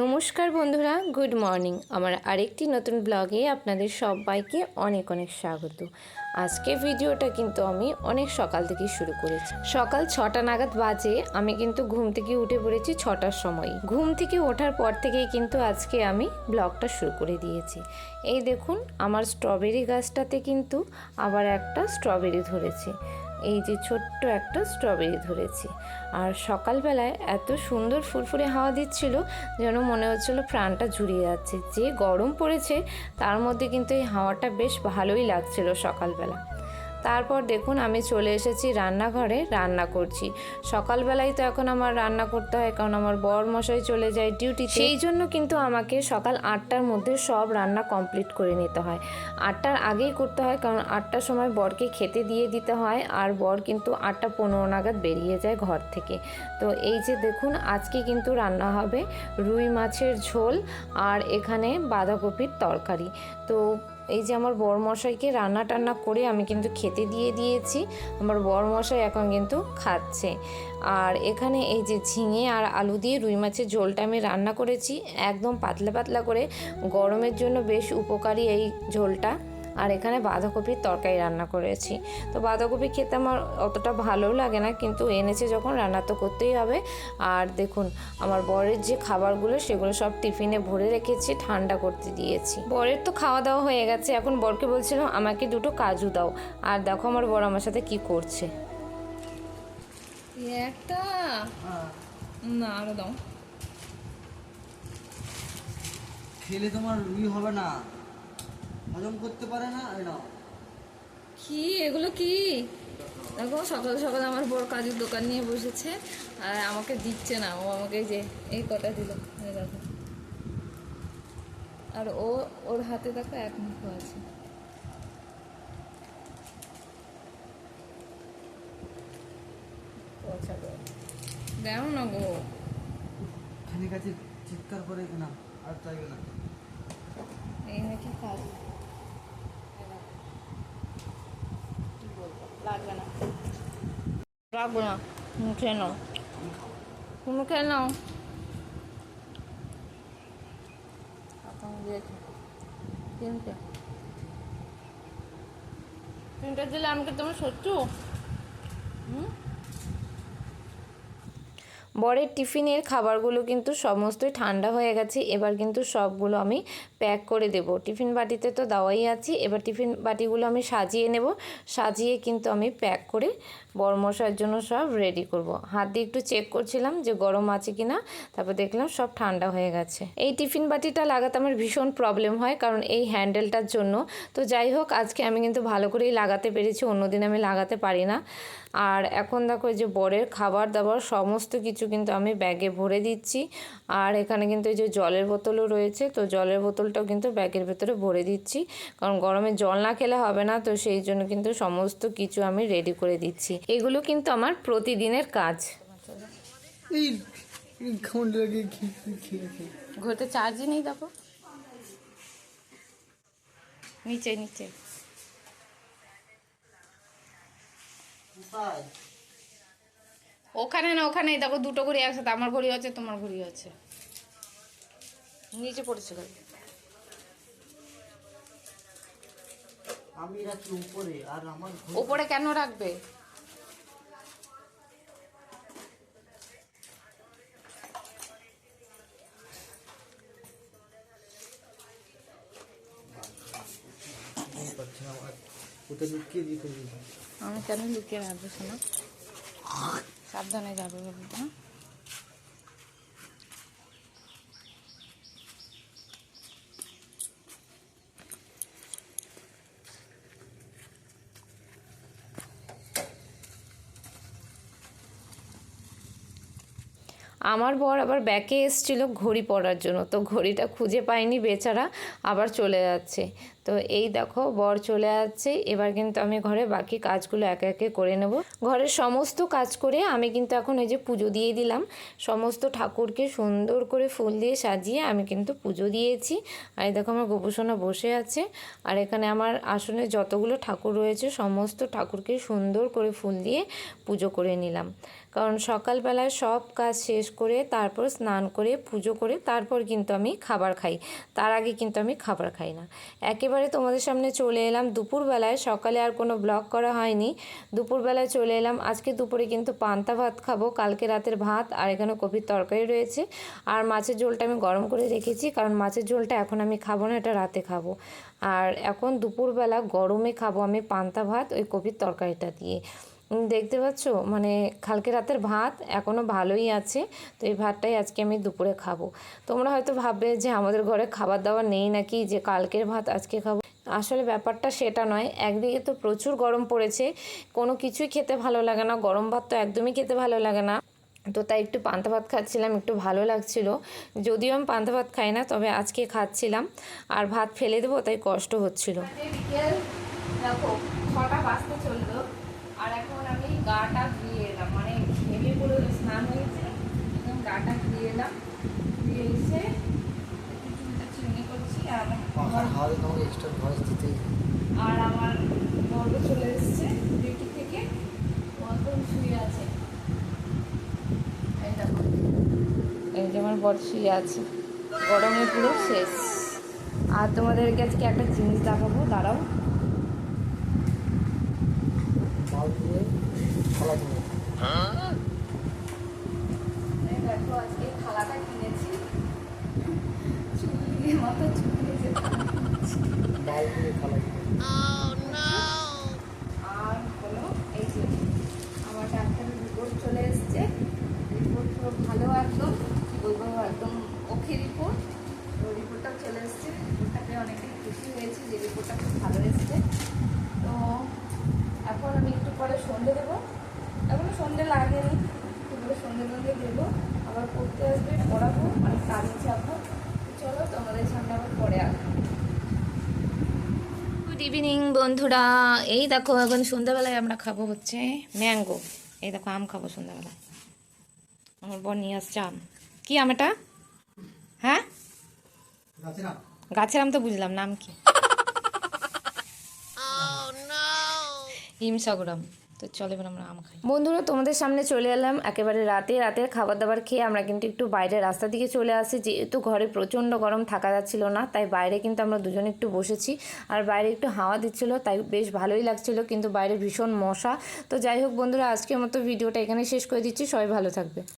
নমস্কার বন্ধুরা, good morning. আমার আরেকটি নতুন ব্লগে আপনাদের সবাইকে অনেক অনেক স্বাগত। আজকে ভিডিওটা কিন্তু আমি অনেক সকাল থেকে শুরু করেছি। সকাল ছটা নাগাদ বাজে, আমি কিন্তু ঘুম থেকে উঠে পড়েছি ছটার সময়। ঘুম থেকে ওঠার পর থেকেই কিন্তু আজকে আমি ব্লগটা শুরু করে দিয়েছি। এই দেখুন, আমার স্ট্রবেরি গাছটাতে কিন্তু আবার একটা স্ট্রবেরি ধরেছে। এই যে ছোট্ট একটা স্ট্রবেরি ধরেছি। আর সকালবেলায় এত সুন্দর ফুরফুরে হাওয়া দিচ্ছিল যেন মনে হচ্ছিল প্রাণটা জুড়িয়ে যাচ্ছে। যে গরম পড়েছে, তার মধ্যে কিন্তু এই হাওয়াটা বেশ ভালোই লাগছিল সকালবেলা। তারপর দেখুন আমি চলে এসেছি রান্নাঘরে, রান্না করছি। সকালবেলায় তো এখন আমার রান্না করতে হয়, কারণ আমার বর মশাই চলে যায় ডিউটি সেই জন্য কিন্তু আমাকে সকাল আটটার মধ্যে সব রান্না কমপ্লিট করে নিতে হয়। আটটার আগেই করতে হয়, কারণ আটটার সময় বরকে খেতে দিয়ে দিতে হয়, আর বর কিন্তু আটটা পনেরো নাগাদ বেরিয়ে যায় ঘর থেকে। তো এই যে দেখুন, আজকে কিন্তু রান্না হবে রুই মাছের ঝোল আর এখানে বাঁধাকপির তরকারি। তো এই যে আমার বর মশাইকে রান্না টান্না করে আমি কিন্তু খেতে দিয়ে দিয়েছি, আমার বর মশাই এখন কিন্তু খাচ্ছে। আর এখানে এই যে ঝিঙে আর আলু দিয়ে রুই মাছের ঝোলটা আমি রান্না করেছি, একদম পাতলা পাতলা করে। গরমের জন্য বেশ উপকারী এই ঝোলটা। আর এখানে বাঁধাকপির তরকারি রান্না করেছি। তো বাঁধাকপি খেতে আমার অতটা ভালো লাগে না কিন্তু এনেছে যখন রান্না তো করতেই হবে। আর দেখুন আমার বরের যে খাবারগুলো সেগুলো সব টিফিনে ভরে রেখেছি ঠান্ডা করতে দিয়েছি। বরের তো খাওয়া দাওয়া হয়ে গেছে এখন বরকে বলছিলাম আমাকে দুটো কাজু দাও। আর দেখো আমার বর আমার সাথে কি করছে। একটা? না আরও দাও। খেলে তোমার ই হবে না। হজম করতে পারে না নাও। কি? এগুলো কি? দেখো সকাল সকাল আমার বড় কাজের দোকান নিয়ে বসেছে আর আমাকে দিচ্ছে না। ও আমাকে যে এই কটা দিল। দেখো। আর ও ওর হাতে দেখো এক মুখো আছে। দেও না গো। খানি কাছে চিৎকার করে না আর চাইবে না। এই নাকি কাজ লাগবে না রাখব না মুখে নাও মুখে নাও এখন দিয়েছে তিনটে তিনটে দিলে আমি কি তোমার সত্যি বরের টিফিনের খাবারগুলো কিন্তু সমস্তই ঠান্ডা হয়ে গেছে, এবার কিন্তু সবগুলো আমি প্যাক করে দেব। টিফিন বাটিতে তো দেওয়াই আছে, এবার টিফিন বাটিগুলো আমি সাজিয়ে নেব, সাজিয়ে কিন্তু আমি প্যাক করে বড়মশার জন্য সব রেডি করব। হাত দিয়ে একটু চেক করছিলাম যে গরম আছে কি না তারপর দেখলাম সব ঠান্ডা হয়ে গেছে। এই টিফিন বাটিটা লাগাতে আমার ভীষণ প্রবলেম হয়, কারণ এই হ্যান্ডেলটার জন্য। তো যাই হোক, আজকে আমি কিন্তু ভালো করেই লাগাতে পেরেছি, অন্যদিন আমি লাগাতে পারি না। আর এখন দেখো যে বরের খাবার দাবার সমস্ত কিছু কিন্তু আমি ব্যাগে ভরে দিচ্ছি। আর এখানে কিন্তু এই যে জলের বোতলও রয়েছে তো জলের বোতলটাও কিন্তু ব্যাগের ভেতরে ভরে দিচ্ছি। কারণ গরমে জল না খেলে হবে না তো সেই জন্য কিন্তু সমস্ত কিছু আমি রেডি করে দিচ্ছি। এগুলো কিন্তু আমার প্রতিদিনের কাজ। এই খাউন্ড লাগিয়ে খেয়ে খেয়ে খেয়ে ঘরে চার্জই নেই দেখো। নিচে নিচে। ওখানে না ওখানে দেখো দুটো ঘড়ি একসাথে আমার ঘড়ি আছে তোমার ঘড়ি আছে। নিচে পড়েছে আমি রাখি উপরে আর আমার ঘর ওপরে কেন রাখবে? আমি কেন লুকিয়ে রাখব শোনা? সাবধানে যাবে না আমার বর আবার ব্যাকে এসছিল ঘড়ি পরার জন্য, তো ঘড়িটা খুঁজে পায়নি বেচারা, আবার চলে যাচ্ছে। তো এই দেখো, বর চলে আসছে। এবার কিন্তু আমি ঘরে বাকি কাজগুলো একে একে করে নেব। ঘরের সমস্ত কাজ করে আমি কিন্তু এখন এই যে পুজো দিয়ে দিলাম। সমস্ত ঠাকুরকে সুন্দর করে ফুল দিয়ে সাজিয়ে আমি কিন্তু পুজো দিয়েছি। আর দেখো, আমার গোপুসোনা বসে আছে। আর এখানে আমার আসনে যতগুলো ঠাকুর রয়েছে, সমস্ত ঠাকুরকে সুন্দর করে ফুল দিয়ে পুজো করে নিলাম। কারণ সকালবেলায় সব কাজ শেষ করে, তারপর স্নান করে, পুজো করে, তারপর কিন্তু আমি খাবার খাই। তার আগে কিন্তু আমি খাবার খাই না। একেবারে তোমাদের সামনে চলে এলাম। দুপুরবেলায় সকালে আর কোনো ব্লগ করা হয়নি। দুপুরবেলায় চলে এলাম। আজকে দুপুরে কিন্তু পান্তা ভাত খাব, কালকে রাতের ভাত আর এখানে কপির তরকারি রয়েছে। আর মাছের ঝোলটা আমি গরম করে রেখেছি, কারণ মাছের ঝোলটা এখন আমি খাব না, এটা রাতে খাব। আর এখন দুপুরবেলা গরমে খাব আমি পান্তা ভাত ওই কপির তরকারিটা দিয়ে। দেখতে পাচ্ছ? মানে কালকে রাতের ভাত এখনও ভালোই আছে, তো এই ভাতটাই আজকে আমি দুপুরে খাব। তোমরা হয়তো ভাববে যে আমাদের ঘরে খাবার দাবার নেই নাকি, যে কালকের ভাত আজকে খাব? আসলে ব্যাপারটা সেটা নয়, একদিকে তো প্রচুর গরম পড়েছে, কোনো কিছুই খেতে ভালো লাগে না, গরম ভাত তো একদমই খেতে ভালো লাগে না। তো তাই একটু পান্তা ভাত খাচ্ছিলাম, একটু ভালো লাগছিল। যদিও আমি পান্তা ভাত খাই না, তবে আজকে খাচ্ছিলাম। আর ভাত ফেলে দেবো, তাই কষ্ট হচ্ছিল। দেখো, ছটা বাজতে চলল। আর এখন আমি গাটা ধুয়ে এলাম। মানে ঘেমে পুরো স্নান হয়েছে একদম গাটা ধুয়ে এলাম। ধুয়ে এসে চুলটা চিরুনি করছি আর আর আমার বর্গ চলে এসেছে ডিউটি থেকে। এখন শুয়ে আছে। এই এই যে আমার বর শুয়ে আছে। গরমে পুরো শেষ। আর তোমাদেরকে আজকে একটা জিনিস দেখাবো দাঁড়াও। আজকে থালাটা কিনেছি চুল দিয়ে মাথা আর হলো এই যে আমার ডাক্তারের রিপোর্ট চলে এসছে। রিপোর্ট পুরো ভালো একদম একদম ওকে রিপোর্ট তো রিপোর্টটা চলে এসছে। রিপোর্টটাতে অনেকেই খুশি হয়েছে যে রিপোর্টটা খুব ভালো এসছে তো এখন আমি একটু পরে সন্ধে দেবো এখনও সন্ধে লাগেনি একটু পরে সন্ধে টন্ধে দেবো আবার পড়তে আসবে পড়াবো অনেক কাজ আছে এখন তো চলো তোমাদের সামনে আবার পরে আসব গুড ইভিনিং বন্ধুরা। এই দেখো এখন সন্ধ্যাবেলায় আমরা খাব হচ্ছে ম্যাঙ্গো। এই দেখো আম খাব সন্ধ্যাবেলায় আমার বোন নিয়ে আসছে আম। কি আম এটা? হ্যাঁ? গাছের আম। তো বুঝলাম নাম কি? হিমসাগরম তো চলে এবার আমরা আম খাই। বন্ধুরা, তোমাদের সামনে চলে এলাম একেবারে রাতে। রাতের খাবার দাবার খেয়ে আমরা কিন্তু একটু বাইরে রাস্তা দিকে চলে আসি। যেহেতু ঘরে প্রচণ্ড গরম থাকা যাচ্ছিল না, তাই বাইরে কিন্তু আমরা দুজনে একটু বসেছি। আর বাইরে একটু হাওয়া দিচ্ছিল, তাই বেশ ভালোই লাগছিল, কিন্তু বাইরে ভীষণ মশা। তো যাই হোক বন্ধুরা, আজকের মতো ভিডিওটা এখানে শেষ করে দিচ্ছি। সবাই ভালো থাকবে।